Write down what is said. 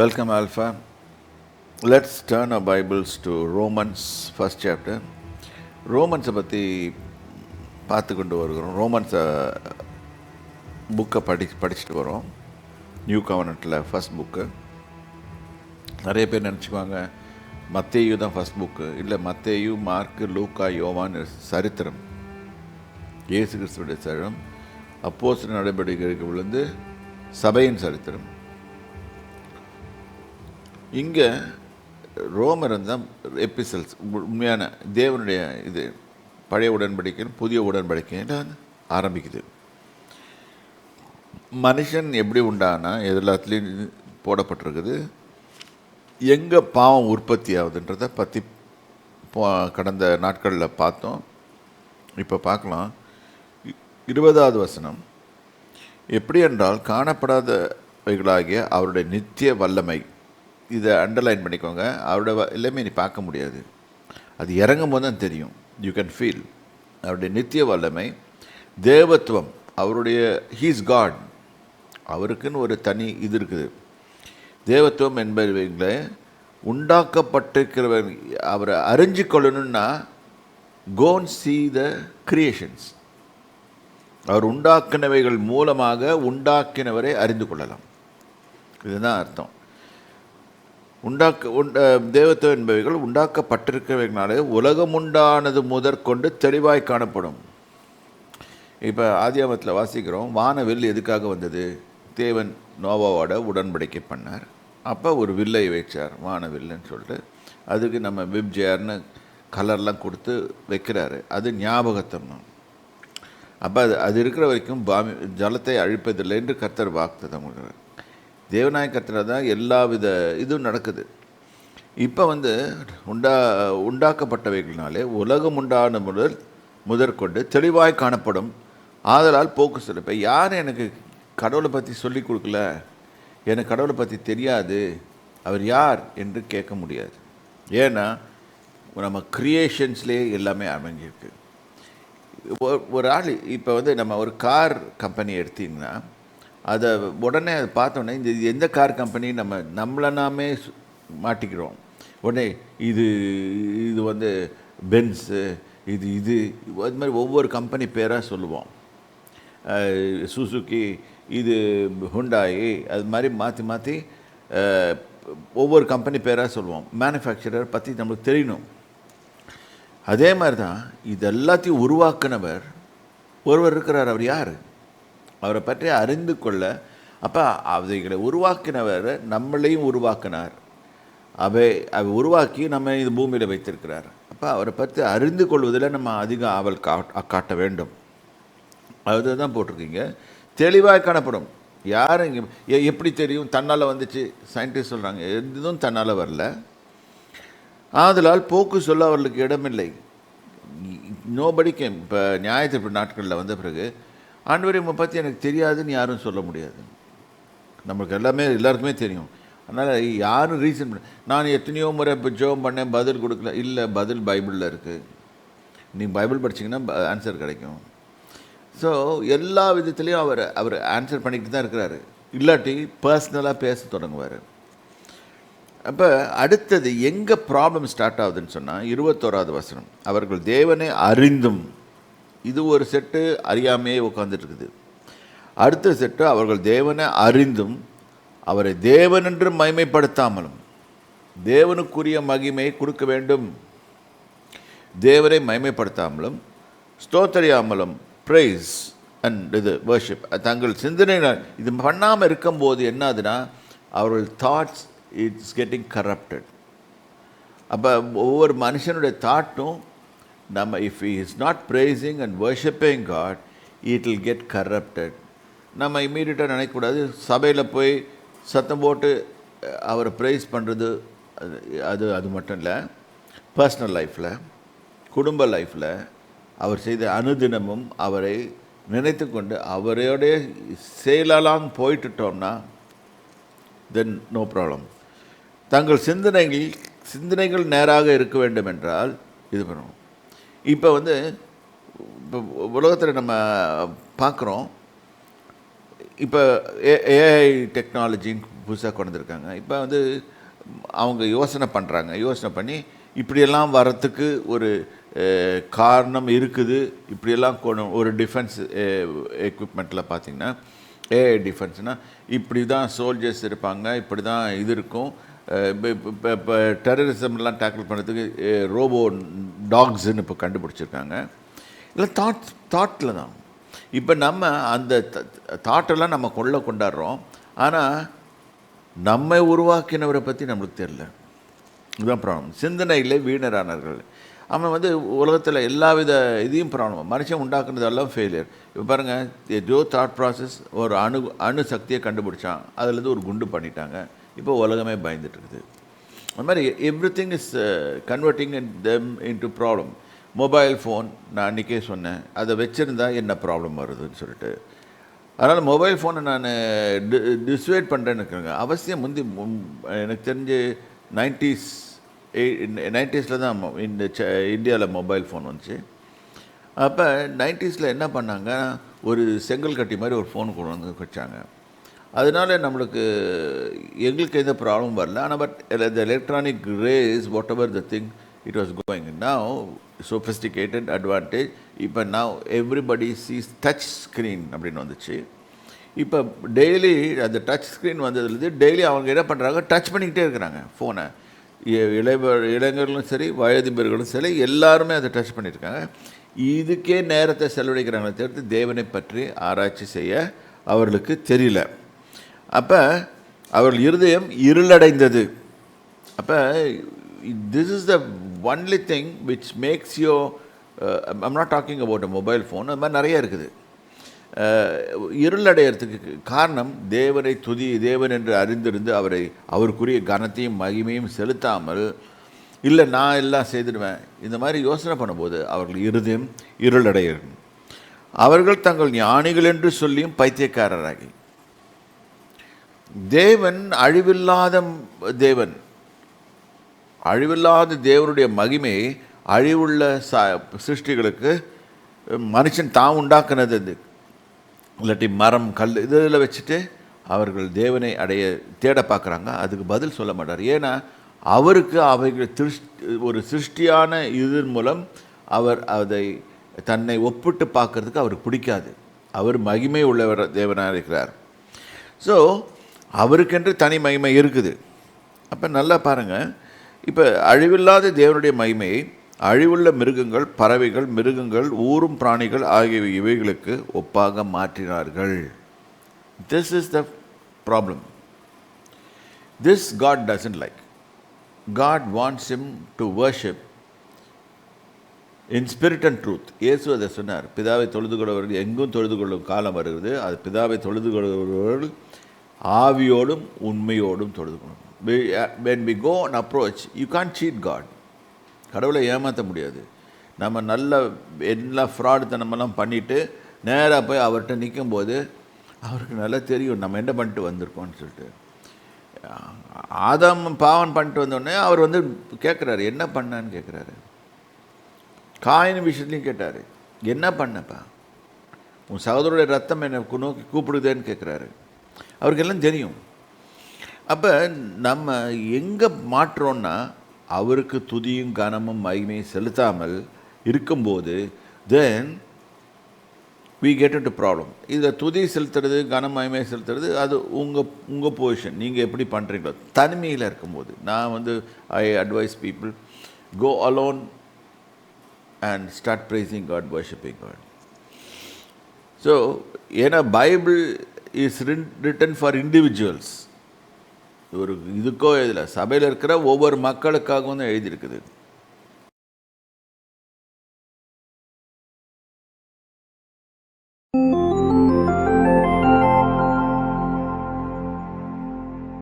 Welcome, Alpha. Let's turn our Bibles to Romans, first chapter. ரோமன்ஸை பற்றி பார்த்து கொண்டு வருகிறோம். ரோமன்ஸை புக்கை படி படிச்சுட்டு வரோம். நியூ கவர்னட்டில் ஃபஸ்ட் புக்கு நிறைய பேர் நினச்சிக்குவாங்க மத்தேயு தான் ஃபஸ்ட் புக்கு இல்லை மத்தேயு மார்க்கு லூக்கா யோவான் சரித்திரம். இயேசு கிறிஸ்துடைய சரம் அப்போஸ் நடவடிக்கைகளுக்கு விழுந்து சபையின் சரித்திரம். இங்கே ரோமர் தான் எபிசல்ஸ் உண்மையான தேவனுடைய இது பழைய உடன்படிக்கையும் புதிய உடன்படிக்கையில் ஆரம்பிக்குது. மனுஷன் எப்படி உண்டானா எல்லாத்துலேயும் போடப்பட்டிருக்குது. எங்கே பாவம் உற்பத்தி ஆகுதுன்றதை பற்றி கடந்த நாட்களில் பார்த்தோம். இப்போ பார்க்கலாம். இருபதாவது வசனம். எப்படி என்றால் காணப்படாதவைகளாகிய அவருடைய நித்திய வல்லமை இதை அண்டர்லைன் பண்ணிக்கோங்க. அவரோட எல்லாமே நீ பார்க்க முடியாது. அது இறங்கும் போது தான் தெரியும். யூ கேன் ஃபீல் அவருடைய நித்திய வல்லமை தேவத்துவம் அவருடைய ஹீஸ் காட் அவருக்குன்னு ஒரு தனி இது இருக்குது. தேவத்துவம் என்பவங்களை உண்டாக்கப்பட்டிருக்கிறவர் அவரை அறிஞ்சு கொள்ளணும்னா கோன் சி த கிரியேஷன்ஸ் அவர் உண்டாக்கினவைகள் மூலமாக உண்டாக்கினவரை அறிந்து கொள்ளலாம். இதுதான் அர்த்தம். உண்டாக்க உண்ட தேவத்துவம் என்பவைகள் உண்டாக்கப்பட்டிருக்கிறவைகளாலே உலகம் உண்டானது முதற்கொண்டு தெளிவாய் காணப்படும். இப்போ ஆதியாமத்தில் வாசிக்கிறோம் வானவில் எதுக்காக வந்தது? தேவன் நோவாவோட உடன்படிக்கை பண்ணார். அப்போ ஒரு வில்லை வைச்சார் வானவில்லுன்னு சொல்லிட்டு. அதுக்கு நம்ம விப்ஜேர்னு கலர்லாம் கொடுத்து வைக்கிறாரு. அது ஞாபகத்தம் அப்போ அது அது இருக்கிற வரைக்கும் பாமி ஜலத்தை அழிப்பதில்லை என்று கர்த்தர் வாக்குத்தம் கொடுக்குறார். தேவநாயகத்தில் தான் எல்லா வித இதுவும் நடக்குது. இப்போ வந்து உண்டா உண்டாக்கப்பட்டவைகளினாலே உலகம் உண்டான முதல் முதற்கொண்டு தெளிவாய் காணப்படும் ஆதலால் போக்கு சொல்ல இப்போ யார் எனக்கு கடவுளை பற்றி சொல்லி கொடுக்கல? எனக்கு கடவுளை பற்றி தெரியாது. அவர் யார் என்று கேட்க முடியாது. ஏன்னா நம்ம க்ரியேஷன்ஸ்லேயே எல்லாமே அமைஞ்சிருக்கு. ஒரு- ஒரு ஆள் இப்போ வந்து நம்ம ஒரு கார் கம்பெனி எடுத்திங்கன்னா அதை உடனே அதை பார்த்தோன்னே இந்த இது எந்த கார் கம்பெனி நம்ம நம்மளை நாமே மாட்டிக்கிறோம். உடனே இது இது வந்து பென்ஸு இது இது அது மாதிரி ஒவ்வொரு கம்பெனி பேராக சொல்லுவோம். சுசுக்கி இது ஹுண்டாயி அது மாதிரி மாற்றி மாற்றி ஒவ்வொரு கம்பெனி பேராக சொல்லுவோம். மேனுஃபேக்சரர் பற்றி நம்மளுக்கு தெரியணும். அதே மாதிரி தான் இது எல்லாத்தையும் உருவாக்குனவர் ஒருவர் இருக்கிறார். அவர் யார்? அவரை பற்றி அறிந்து கொள்ள அப்போ அவைகளை உருவாக்கினவர் நம்மளையும் உருவாக்கினார். அவை அவை உருவாக்கி நம்ம இது பூமியில் வைத்திருக்கிறார். அப்போ அவரை பற்றி அறிந்து கொள்வதில் நம்ம அதிக ஆவல் காட் காட்ட வேண்டும். அதுதான் போட்டிருக்கீங்க. தெளிவாக காணப்படும். யார் இங்கே எப்படி தெரியும்? தன்னால் வந்துச்சு. சயின்டிஸ்ட் சொல்கிறாங்க எதுவும் தன்னால் வரல. ஆதலால் போக்கு சொல்ல அவர்களுக்கு இடமில்லை. நோபடி கேம் இப்போ நியாயத்திற்பு நாட்களில் வந்த பிறகு ஆண்டவரை உங்களை பற்றி எனக்கு தெரியாதுன்னு யாரும் சொல்ல முடியாது. நம்மளுக்கு எல்லாமே எல்லாருக்குமே தெரியும். அதனால் யாரும் ரீசன் பண்ண நான் எத்தனையோ முறை இப்போ ஜோம் பண்ணேன் பதில் கொடுக்கல. இல்லை பதில் பைபிளில் இருக்குது நீங்கள் பைபிள் படிச்சீங்கன்னா ஆன்சர் கிடைக்கும். ஸோ எல்லா விதத்துலேயும் அவர் அவர் ஆன்சர் பண்ணிக்கிட்டு தான் இருக்கிறாரு. இல்லாட்டி பர்சனலாக பேச தொடங்குவார். அப்போ அடுத்தது எங்கே ப்ராப்ளம் ஸ்டார்ட் ஆகுதுன்னு சொன்னால் இருபத்தோராவது வசனம். அவர்கள் தேவனை அறிந்தும் இது ஒரு செட்டு அறியாமையே உட்காந்துட்டு இருக்குது அடுத்த செட்டு அவர்கள் தேவனை அறிந்தும் அவரை தேவனென்று மகிமைப்படுத்தாமலும் தேவனுக்குரிய மகிமையை கொடுக்க வேண்டும். தேவரை மகிமைப்படுத்தாமலும் ஸ்தோத்தரியாமலும் ப்ரைஸ் அண்ட் இது வர்ஷிப் தங்கள் சிந்தனை இது பண்ணாமல் இருக்கும்போது என்ன ஆகுதுன்னா அவர்கள் தாட்ஸ் இட்ஸ் கெட்டிங் கரப்டட் அப்போ ஒவ்வொரு மனுஷனுடைய தாட்டும் நம்ம if is not praising and worshipping God it will get corrupted நம்ம இம்மீடியட்டாக நினைக்கக்கூடாது. சபையில் போய் சத்தம் போட்டு அவரை ப்ரைஸ் பண்ணுறது அது அது அது மட்டும் இல்லை. பர்சனல் லைஃப்பில் குடும்ப லைஃப்பில் அவர் செய்த அனுதினமும் அவரை நினைத்து கொண்டு அவரோடைய செயலாலாம் போயிட்டுட்டோம்னா தென் நோ ப்ராப்ளம் தங்கள் சிந்தனைகள் சிந்தனைகள் நேராக இருக்க வேண்டும் என்றால் இது பண்ணுவோம். இப்போ வந்து இப்போ உலகத்தில் நம்ம பார்க்குறோம் இப்போ ஏ ஏஐ டெக்னாலஜின்னு புதுசாக கொண்டிருக்காங்க இப்போ வந்து அவங்க யோசனை பண்ணுறாங்க யோசனை பண்ணி இப்படியெல்லாம் வரத்துக்கு ஒரு காரணம் இருக்குது. இப்படியெல்லாம் கொண்டு ஒரு டிஃபென்ஸ் எக்யூப்மெண்ட்டில் பார்த்தீங்கன்னா ஏஐ டிஃபென்ஸ்னால் இப்படி தான் சோல்ஜர்ஸ் இருப்பாங்க இப்படி தான் இது இருக்கும். இப்போ இப்போ டெரரிசம்லாம் டேக்கிள் பண்ணுறதுக்கு ரோபோ டாக்ஸ்ன்னு இப்போ கண்டுபிடிச்சிருக்காங்க. இல்லை தாட் தாட்டில் தான். இப்போ நம்ம அந்த தாட்டெல்லாம் நம்ம கொள்ள கொண்டாடுறோம். ஆனால் நம்மை உருவாக்கினவரை பற்றி நம்மளுக்கு தெரில இதுதான் ப்ராப்ளம் சிந்தனையில் வீணரானார்கள் அவன் வந்து உலகத்தில் எல்லா வித இதையும் ப்ராப்ளம் மனுஷன் உண்டாக்குனதெல்லாம் ஃபெயிலியர் இப்போ பாருங்கள் ஜோ தாட் ப்ராசஸ் ஒரு அணு அணு சக்தியை கண்டுபிடிச்சான் அதுலேருந்து ஒரு குண்டு பண்ணிட்டாங்க. இப்போ உலகமே பயந்துட்டு இருக்குது அது மாதிரி everything is converting in them into problem mobile phone நான் அன்றைக்கே சொன்னேன். அதை வச்சுருந்தா என்ன ப்ராப்ளம் வருதுன்னு சொல்லிட்டு. அதனால் மொபைல் ஃபோனை நான் டி டிஸ்வேட் பண்ணுறேன்னு இருக்கிறேங்க. அவசியம் முந்தி எனக்கு தெரிஞ்சு நைன்டிஸ் நைன்டிஸில் தான் இந்த இந்த இந்தியாவில் மொபைல் ஃபோன் வந்துச்சு. அப்போ நைன்டிஸில் என்ன பண்ணாங்க? ஒரு செங்கல் கட்டி மாதிரி ஒரு ஃபோன் கொண்டு வந்து வச்சாங்க. அதனால நம்மளுக்கு எங்களுக்கு எந்த ப்ராப்ளம் வரல. ஆனால் but the electronic race whatever the thing it was going now sophisticated advantage இப்போ நான் எவ்ரிபடி சீஸ் டச் ஸ்க்ரீன் அப்படின்னு வந்துச்சு. இப்போ டெய்லி அந்த டச் ஸ்க்ரீன் வந்ததுலேருந்து டெய்லி அவங்க என்ன பண்ணுறாங்க டச் பண்ணிக்கிட்டே இருக்கிறாங்க ஃபோனை இளைவ இளைஞர்களும் சரி வயதிபர்களும் சரி எல்லாருமே அதை டச் பண்ணியிருக்காங்க. இதுக்கே நேரத்தை செலவழிக்கிறாங்களே தவிர்த்து தேவனை பற்றி ஆராய்ச்சி செய்ய அவர்களுக்கு தெரியல. அப்போ அவர்கள் இருதயம் இருளடைந்தது. அப்போ this is the only thing which makes you I'm not talking about a mobile phone அது மாதிரி நிறைய இருக்குது. இருளடைகிறதுக்கு இருளடையறதுக்கு காரணம் தேவனை துதி தேவன் என்று அறிந்திருந்து அவரை அவருக்குரிய கனத்தையும் மகிமையும் செலுத்தாமல் இல்லை நான் எல்லாம் செய்திடுவேன். இந்த மாதிரி யோசனை பண்ணும்போது அவர்கள் இருதயம் இருளடையும் அவர்கள் தங்கள் ஞானிகள் என்று சொல்லியும் பைத்தியக்காரராகி. தேவன் அழிவில்லாத தேவன். அழிவில்லாத தேவனுடைய மகிமை அழிவுள்ள ச சிருஷ்டிகளுக்கு மனுஷன் தான் உண்டாக்குனது அது. இல்லாட்டி மரம் கல் இதில் வச்சுட்டு அவர்கள் தேவனை அடைய தேட பார்க்குறாங்க. அதுக்கு பதில் சொல்ல மாட்டார். ஏன்னா அவருக்கு அவைகள் திருஷ் ஒரு சிருஷ்டியான இதன் மூலம் அவர் அதை தன்னை ஒப்பிட்டு பார்க்கறதுக்கு அவருக்கு பிடிக்காது. அவர் மகிமை உள்ளவர் தேவனாக இருக்கிறார். ஸோ அவருக்கென்று தனி மகிமை இருக்குது. அப்போ நல்லா பாருங்கள் இப்போ அழிவில்லாத தேவனுடைய மகிமையை அழிவுள்ள மிருகங்கள் பறவைகள் மிருகங்கள் ஊரும் பிராணிகள் ஆகிய இவைகளுக்கு ஒப்பாக மாற்றினார்கள். This is the problem this God doesn't like God wants him to worship in spirit and truth இயேசு அதை சொன்னார். பிதாவை தொழுது கொள்பவர்கள் எங்கும் தொழுது கொள்ளும் காலம் வருகிறது. அது பிதாவை தொழுது கொள்பவர்கள் ஆவியோடும் உண்மையோடும் தொழுது கொள்ளும் uh, when go go approach you you cheat God கடவுளை ஏமாற்ற முடியாது. நம்ம நல்ல எல்லா ஃப்ராடுத்தனமெல்லாம் பண்ணிவிட்டு நேராக போய் அவர்கிட்ட நிற்கும்போது அவருக்கு நல்லா தெரியும் நம்ம என்ன பண்ணிட்டு வந்திருக்கோம்னு சொல்லிட்டு. ஆதாம் பாவம் பண்ணிட்டு வந்தோடனே அவர் வந்து கேட்குறாரு என்ன பண்ணான்னு? கேட்குறாரு காயின் விஷயத்துலையும் கேட்டார் என்ன பண்ணப்பா? உன் சகோதரருடைய ரத்தம் என்னை நோக்கி கூப்பிடுதேன்னு கேட்குறாரு அவருக்கு எல்லாம் தெரியும். அப்போ நம்ம எங்கே மாற்றோன்னா அவருக்கு துதியும் கனமும் மகிமையும் செலுத்தாமல் இருக்கும்போது then we get it problem இதில் துதி செலுத்துறது கனம் மகிமை செலுத்துறது அது உங்கள் உங்கள் பொசிஷன் நீங்கள் எப்படி பண்ணுறீங்களோ தனிமையில் இருக்கும்போது. நான் வந்து I advise people go alone and start praising God worshipping God so ஏன்னா Bible is written for individuals ஒரு இதுக்கோ இதில் சபையில் இருக்கிற ஒவ்வொரு மக்களுக்காகவும் தான் எழுதியிருக்குது.